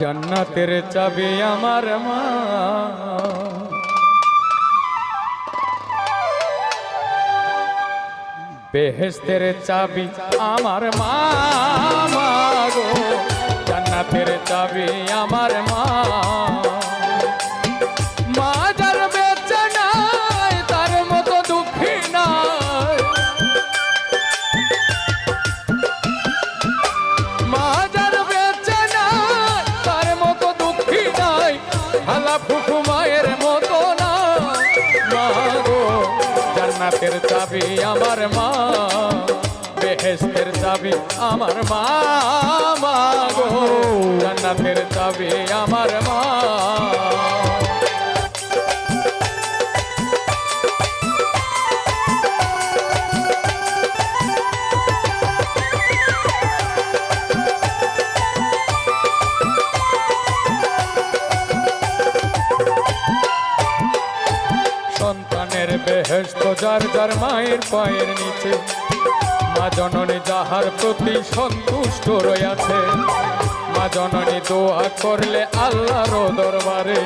জান্নাতের চাবি আমার মা। বেহেস্তের চাবি আমার মা গো। জান্নাতের চাবি আমার মা। চাবি আমার মা বেহেস্তের চাবি আমার মা মা গো। জান্নাতের চাবি আমার মা। বেহেস্ত যার যার মায়ের পায়ের নিচে, মা জননী যাহার প্রতি সন্তুষ্ট রয়েছে মা জননী দোয়া করলে আল্লাহর দরবারে,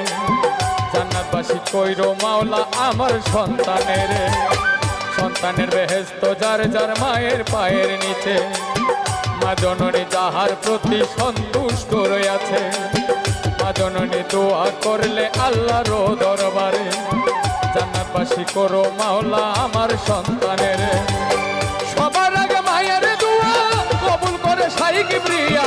জান্নাতবাসী কইর, মাওলা আমার সন্তানের সন্তানের বেহেস্ত যার যার মায়ের পায়ের নিচে, মা জননী যাহার প্রতি সন্তুষ্ট রয়েছে মা জননী দোয়া করলে আল্লাহর দরবারে জান্নাতবাসী করো মাওলা আমার সন্তানের। সবার আগে মায়ের দোয়া কবুল করে সাই কিবরিয়া।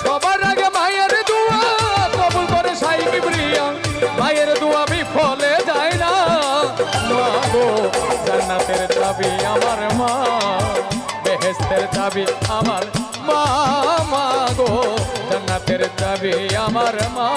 সবার আগে মায়ের দোয়া কবুল করে সাই কিবরিয়া। মায়ের দোয়া বিফলে যায় না। জান্নাতের চাবি আমার মা বেহেস্তের চাবি আমার মা মা গো। জান্নাতের চাবি আমার মা।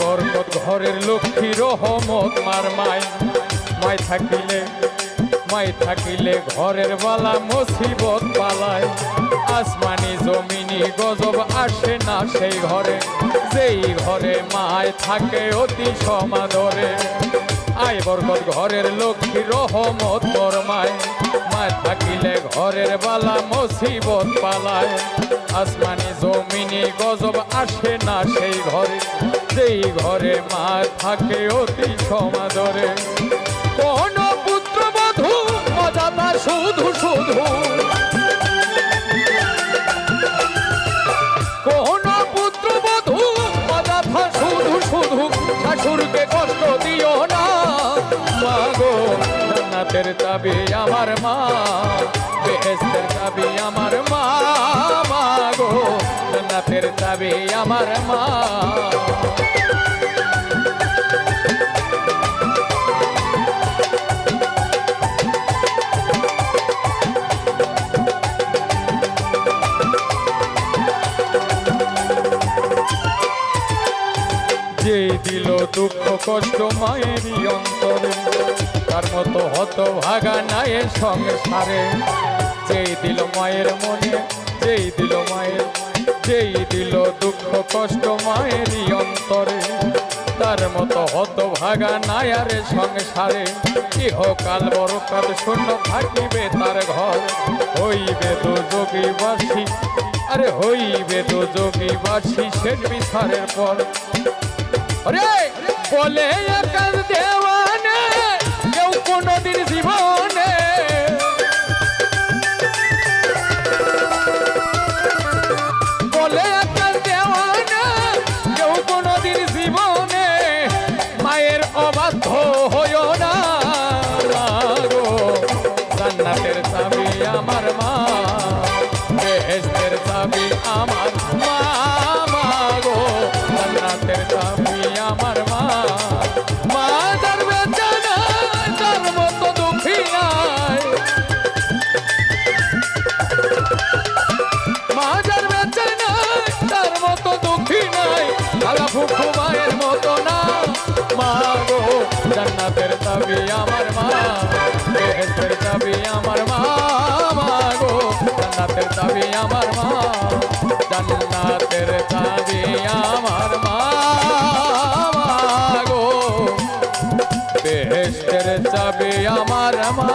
বরকত ঘরের লক্ষ্মী রহমত মার মাই। মাই থাকিলে মাই থাকিলে ঘরের বালা মুসিবত পালায়। আসমানি জমিনি গজব আসে না সেই ঘরে। যেই ঘরে মায় থাকে অতি সমাদরে। আয় বরকত ঘরের লক্ষ্মী রহমত বরমায়। মায় থাকিলে ঘরের বালা মুসিবত পালায়। আসমানি জমিনি গজব আসে না সেই ঘরে। যেই ঘরে মা থাকে অতি সমাদরে। কোন শুধু শুধু। কোন পুত্র বধূ মজাটা শুধু শুধু শাশুড়কে কষ্ট দিও না। মা গো, জান্নাতের চাবি আমার মা, বেহেস্তের চাবি আমার মা। মা গো, জান্নাতের চাবি আমার মা। দুঃখ কষ্ট মায়েরই অন্তরে, তার মতো হত ভাগা নায়ের সংসারে যেই দিল মায়ের মনে, যেই দিল মায়ের, যেই দিল দুঃখ কষ্ট মায়েরই অন্তরে, তার মতো হত ভাগা নায়ার সংসারে ইহকাল বরকাল শূন্য থাকিবে তার ঘর। হইবে তো যোগী বাসী আরে হইবে তো যোগী বাসী শেষ বিচারের পর। আরে! বলে একাল দেওয়ানে, কেউ কোনোদিন জীবনে। বলে একাল দেওয়ানে, কেউ কোনোদিন জীবনে। মায়ের অবাধ্য হইও না জান্নাতের চাবি আমার মা। মা গো, জান্নাতের চাবি আমার মা বেহেস্তের চাবি আমার মা মা গো, জান্নাতের চাবি আমার মা জান্নাতের চাবি আমার মা গো বেহেস্তের চাবি আমার মা